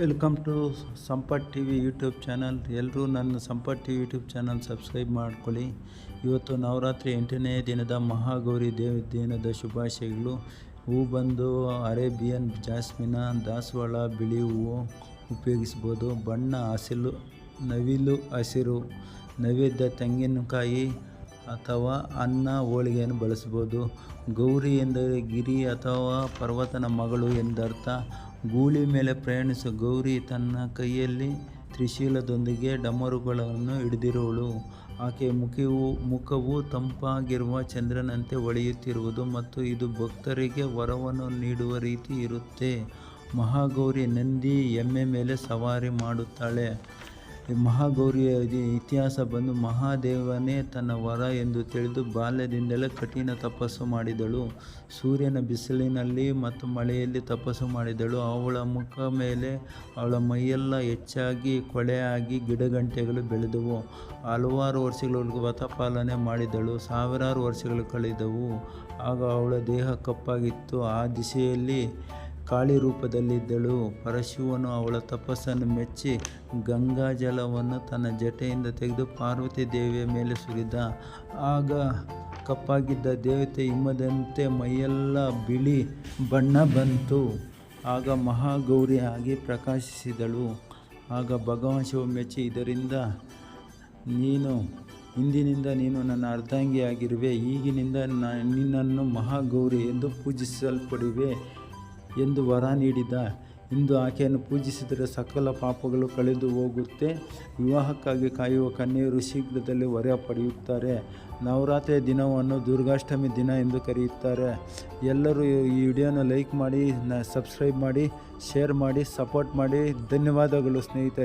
Welcome to Sampath T V YouTube channel ಎಲ್ಲರೂ ನನ್ನ Sampath T V YouTube channel subscribe ಮಾಡ್ಕೊಳ್ಳಿ. ಇವತ್ತು ನವರಾತ್ರಿ ಎಂಟನೇ ದಿನದ ಮಹಾಗೌರಿ ದೇವ ದಿನದ ಶುಭಾಶಯಗಳು. ಹೂ ಬಂದು ಅರೇಬಿಯನ್, ಜಾಸ್ಮಿನ, ದಾಸವಾಳ, ಬಿಳಿ ಹೂವು ಉಪಯೋಗಿಸ್ಬೋದು. ಬಣ್ಣ, ಹಸಿಲು, ನವಿಲು, ಹಸಿರು, ನೈವೇದ್ಯ, ತೆಂಗಿನಕಾಯಿ ಅಥವಾ ಅನ್ನ, ಹೋಳಿಗೆಯನ್ನು ಬಳಸ್ಬೋದು. ಗೌರಿ ಎಂದರೆ ಗಿರಿ ಅಥವಾ ಪರ್ವತನ ಮಗಳು ಎಂದರ್ಥ. ಗೂಳಿ ಮೇಲೆ ಪ್ರಯಾಣಿಸುವ ಗೌರಿ ತನ್ನ ಕೈಯಲ್ಲಿ ತ್ರಿಶೂಲದೊಂದಿಗೆ ಡಮರುಗಳನ್ನು ಹಿಡಿದಿರುವಳು. ಆಕೆಯ ಮುಖವು ಮುಖವು ತಂಪಾಗಿರುವ ಚಂದ್ರನಂತೆ ಹೊಳೆಯುತ್ತಿರುವುದು ಮತ್ತು ಇದು ಭಕ್ತರಿಗೆ ವರವನ್ನು ನೀಡುವ ರೀತಿ ಇರುತ್ತೆ. ಮಹಾಗೌರಿ ನಂದಿ ಎಮ್ಮೆ ಮೇಲೆ ಸವಾರಿ ಮಾಡುತ್ತಾಳೆ. ಮಹಾಗೌರಿಯ ಇತಿಹಾಸ ಬಂದು ಮಹಾದೇವನೇ ತನ್ನ ವರ ಎಂದು ತಿಳಿದು ಬಾಲ್ಯದಿಂದಲೇ ಕಠಿಣ ತಪಸ್ಸು ಮಾಡಿದಳು. ಸೂರ್ಯನ ಬಿಸಿಲಿನಲ್ಲಿ ಮತ್ತು ಮಳೆಯಲ್ಲಿ ತಪಸ್ಸು ಮಾಡಿದಳು. ಅವಳ ಮುಖ ಮೇಲೆ ಅವಳ ಮೈಯೆಲ್ಲ ಹೆಚ್ಚಾಗಿ ಕೊಳೆಯಾಗಿ ಗಿಡಗಂಟೆಗಳು ಬೆಳೆದವು. ಹಲವಾರು ವರ್ಷಗಳವರೆಗೂ ವ್ರತಪಾಲನೆ ಮಾಡಿದಳು. ಸಾವಿರಾರು ವರ್ಷಗಳು ಕಳೆದವು. ಆಗ ಅವಳ ದೇಹ ಕಪ್ಪಾಗಿತ್ತು. ಆ ದಿಶೆಯಲ್ಲಿ ಕಾಳಿ ರೂಪದಲ್ಲಿದ್ದಳು. ಪರಶಿವನು ಅವಳ ತಪಸ್ಸನ್ನು ಮೆಚ್ಚಿ ಗಂಗಾ ಜಲವನ್ನು ತನ್ನ ಜಟೆಯಿಂದ ತೆಗೆದು ಪಾರ್ವತಿ ದೇವಿಯ ಮೇಲೆ ಸುರಿದ. ಆಗ ಕಪ್ಪಾಗಿದ್ದ ದೇವತೆ ಹಿಮ್ಮದಂತೆ ಮೈಯೆಲ್ಲ ಬಿಳಿ ಬಣ್ಣ ಬಂತು. ಆಗ ಮಹಾಗೌರಿ ಆಗಿ ಪ್ರಕಾಶಿಸಿದಳು. ಆಗ ಭಗವಾನ್ ಶಿವ ಮೆಚ್ಚಿ, ಇದರಿಂದ ನೀನು, ಇಂದಿನಿಂದ ನೀನು ನನ್ನ ಅರ್ಧಾಂಗಿಯಾಗಿರುವೆ. ಈಗಿನಿಂದ ನಿನ್ನನ್ನು ಮಹಾಗೌರಿ ಎಂದು ಪೂಜಿಸಲ್ಪಡುವೆ. ಎಂದು ವರ ನೀಡಿದ. ಇಂದು ಆಕೆಯನ್ನು ಪೂಜಿಸಿದರೆ ಸಕಲ ಪಾಪಗಳು ಕಳೆದು ಹೋಗುತ್ತೆ. ವಿವಾಹಕ್ಕಾಗಿ ಕಾಯುವ ಕನ್ಯೆಯರು ಶೀಘ್ರದಲ್ಲಿ ವರ ಪಡೆಯುತ್ತಾರೆ. ನವರಾತ್ರಿಯ ದಿನವನ್ನು ದುರ್ಗಾಷ್ಟಮಿ ದಿನ ಎಂದು ಕರೆಯುತ್ತಾರೆ. ಎಲ್ಲರೂ ಈ ವಿಡಿಯೋನ ಲೈಕ್ ಮಾಡಿ ಸಬ್ಸ್ಕ್ರೈಬ್ ಮಾಡಿ, ಶೇರ್ ಮಾಡಿ, ಸಪೋರ್ಟ್ ಮಾಡಿ. ಧನ್ಯವಾದಗಳು ಸ್ನೇಹಿತರೆ.